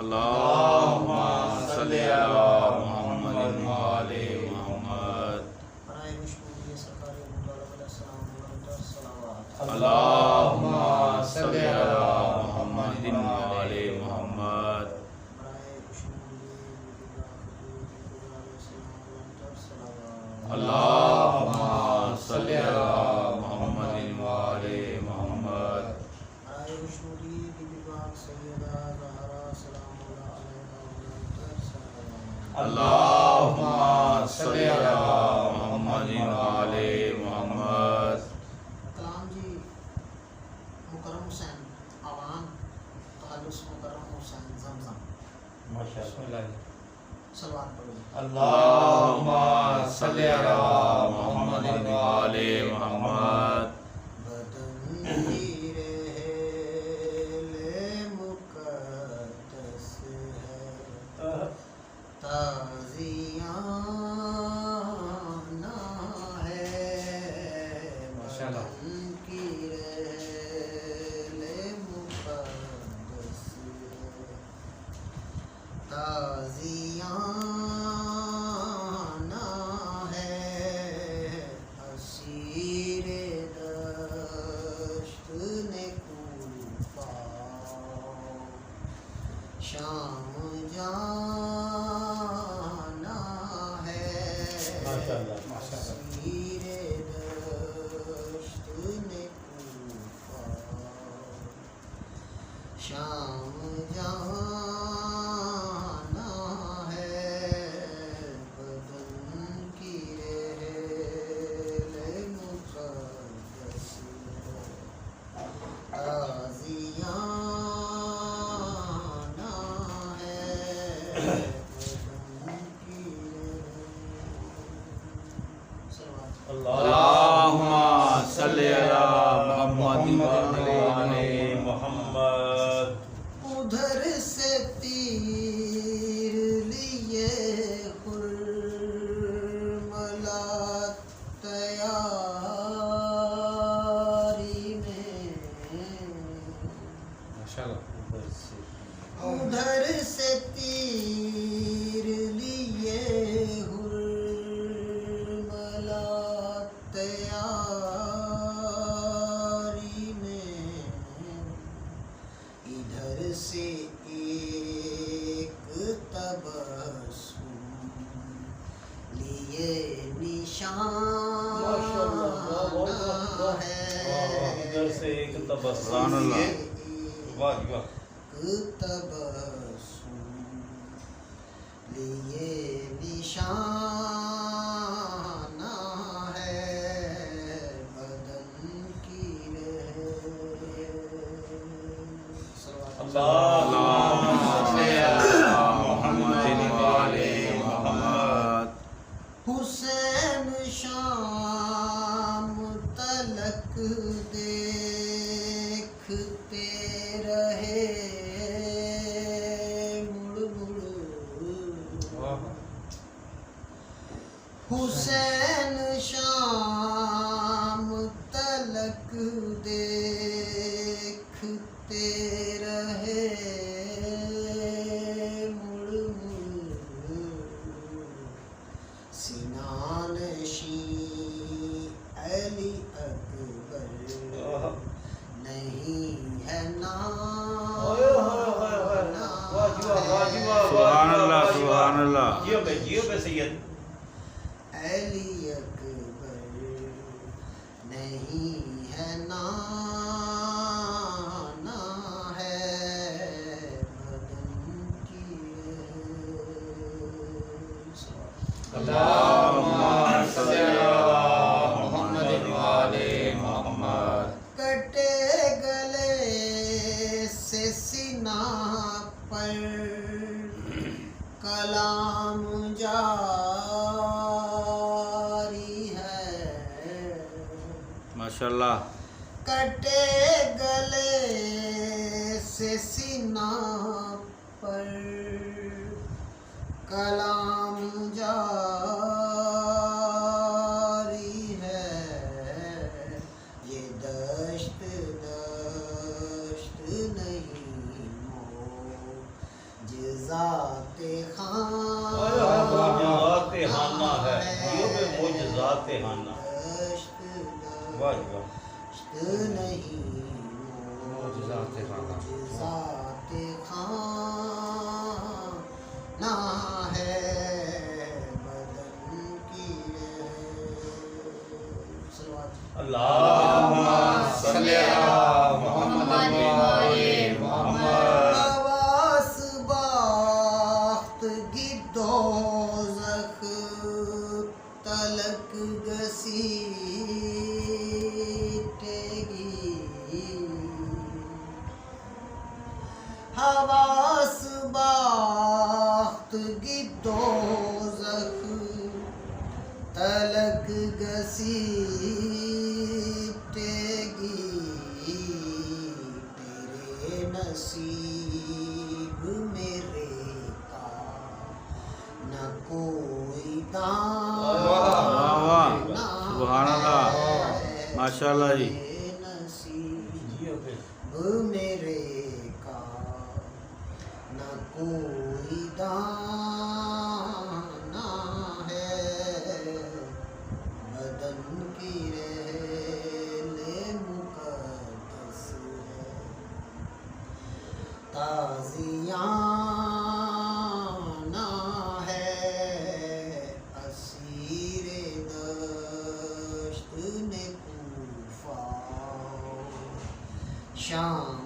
اللهم صل على محمد وعلى محمد. اللهم صل على محمد وعلى محمد. اللهم اللهم صل على محمد وعلى محمد. کلام جی مکرم حسین عوام تخلص مکرم حسین زمزم. سلوات پڑھو. جی اللهم صل على محمد وعلى محمد. تازیانہ ہے اسیر دشت نے کوفہ شام جانا ہے۔ اسیر دشت نے کوفہ شام আল্লাহ سبحان اللہ۔ واہ جی واہ۔ تبسم لیے نشان ہے بدن کی اللهم ਤੇ ਰਹੇ। ਮੁੜ ਮੁੜ। ਵਾਹ। ਹੁਸੈਨ ਸ਼ਾਮ ਤਲਕ ਦੇਖਤੇ ਰਹੇ। سید۔ علی اکبر نہیں ہے نانا ہے بدن کی۔ اللهم کلام جاری ہے۔ ماشاءاللہ۔ کٹے گلے سے سینا پر کلام جاری معجزات خان ہانا ہے معجزات ہانا واہ جی نہیں۔ معجزات গীতে গীতে রে নসীব মেরে কা না কোই দান সুবহানাল্লাহ। মাশাআল্লাহ। জি মেরে কা না কোই দান 像